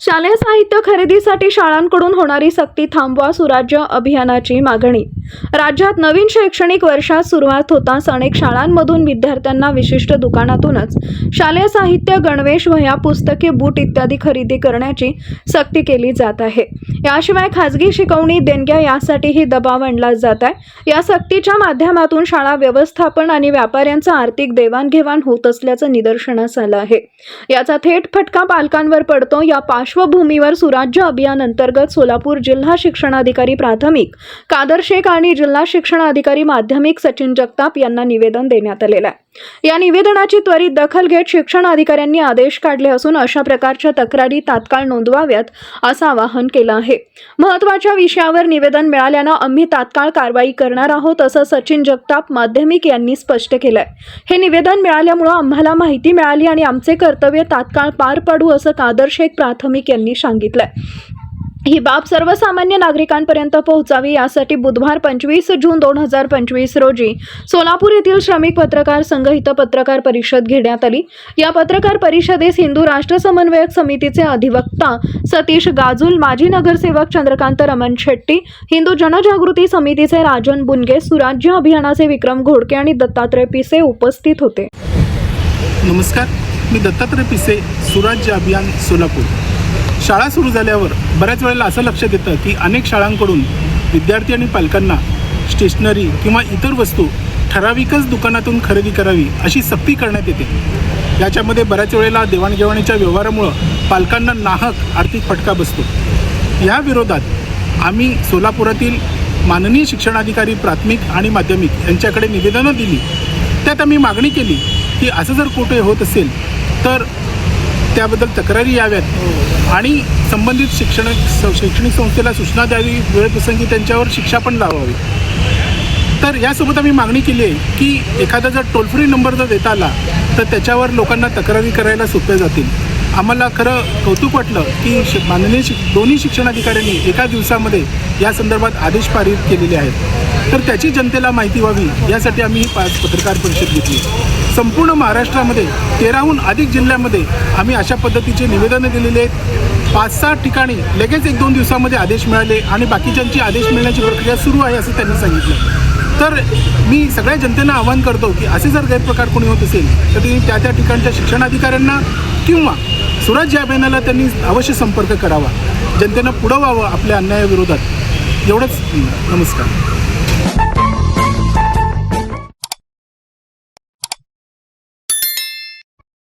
शालेय साहित्य खरेदीसाठी शाळांकडून होणारी सक्ती थांबवा सुराज्य अभियानाची मागणी. राज्यात नवीन शैक्षणिक वर्षात सुरुवात होताच अनेक शाळांमधून विद्यार्थ्यांना विशिष्ट दुकानातूनच शालेय साहित्य गणवेश वह्या पुस्तके बूट इत्यादी खरेदी करण्याची सक्ती केली जात आहे. याशिवाय खाजगी शिकवणी देणग्या यासाठीही दबाव आणला जात आहे. या सक्तीच्या माध्यमातून शाळा व्यवस्थापन आणि व्यापाऱ्यांचं आर्थिक देवाणघेवाण होत असल्याचं निदर्शनास आलं आहे. याचा थेट फटका पालकांवर पडतो. या पार्श्वभूमीवर सुराज्य अभियान अंतर्गत सोलापूर जिल्हा शिक्षणाधिकारी प्राथमिक कादर शेख आणि जिल्हा शिक्षणाधिकारी माध्यमिक सचिन जगताप यांना निवेदन देण्यात आलेलं आहे. या निवेदनाची त्वरित दखल घेत शिक्षण अधिकाऱ्यांनी आदेश काढले असून अशा प्रकारच्या तक्रारी तात्काळ नोंदवाव्यात असं आवाहन केलं आहे. महत्त्वाच्या विषयावर निवेदन मिळाल्यानं आम्ही तात्काळ कारवाई करणार आहोत असं सचिन जगताप माध्यमिक यांनी स्पष्ट केलंय. हे निवेदन मिळाल्यामुळं आम्हाला माहिती मिळाली आणि आमचे कर्तव्य तात्काळ पार पाडू असं कादर शेख प्राथमिक यांनी सांगितलंय. ही बाब सर्वसामान्य नागरिकांपर्यंत पोहोचावी यासाठी बुधवार पंचवीस जून दोन हजार पंचवीस रोजी सोलापूर येथील श्रमिक पत्रकार संघ इथं पत्रकार परिषद घेण्यात आली. या पत्रकार परिषदेस हिंदू राष्ट्र समन्वयक समितीचे अधिवक्ता सतीश गाजूल माजी नगरसेवक चंद्रकांत रमण शेट्टी हिंदू जनजागृती समितीचे राजन बुनगे सुराज्य अभियानाचे विक्रम घोडके आणि दत्तात्रय पिसे उपस्थित होते. नमस्कार मी दत्तात्रय पिसे सुराज्य अभियान सोलापूर. शाळा सुरू झाल्यावर बऱ्याच वेळेला असं लक्षात येतं की अनेक शाळांकडून विद्यार्थी आणि पालकांना स्टेशनरी किंवा इतर वस्तू ठराविकच दुकानातून खरेदी करावी अशी सक्ती करण्यात येते. याच्यामध्ये बऱ्याच वेळेला देवाणघेवाणीच्या व्यवहारामुळं पालकांना नाहक आर्थिक फटका बसतो. या विरोधात आम्ही सोलापुरातील माननीय शिक्षणाधिकारी प्राथमिक आणि माध्यमिक यांच्याकडे निवेदनं दिली. त्यात आम्ही मागणी केली की असं जर कुठे होत असेल तर त्याबद्दल तक्रारी याव्यात. आणि संबंधित शिक्षण शैक्षणिक संस्थेला सूचना द्यावी वेळप्रसंगी त्यांच्यावर शिक्षा पण लावावी. तर यासोबत आम्ही मागणी केली आहे की एखादा जर टोल फ्री नंबर जर देता आला तर त्याच्यावर लोकांना तक्रारी करायला सोप्या जातील. आम्हाला खरं कौतुक वाटलं की श माननीय शिक दोन्ही शिक्षणाधिकाऱ्यांनी एका दिवसामध्ये या संदर्भात आदेश पारित केलेले आहेत. तर त्याची जनतेला माहिती व्हावी यासाठी आम्ही ही पत्रकार परिषद घेतली. संपूर्ण महाराष्ट्रामध्ये तेराहून अधिक जिल्ह्यामध्ये आम्ही अशा पद्धतीचे निवेदनं दिलेली आहेत. पाच सहा ठिकाणी लगेच एक दोन दिवसामध्ये आदेश मिळाले आणि बाकीच्यांची आदेश मिळण्याची प्रक्रिया सुरू आहे असं त्यांनी सांगितलं. तर मी सगळ्या जनतेला आवाहन करतो की असे जर गैरप्रकार कोणी होत असेल तर त्यांनी त्या त्या ठिकाणच्या शिक्षणाधिकाऱ्यांना किंवा सुराज्य अभियानाला त्यांनी अवश्य संपर्क करावा. जनतेनं पुढं व्हावं आपल्या अन्यायाविरोधात. एवढंच. नमस्कार.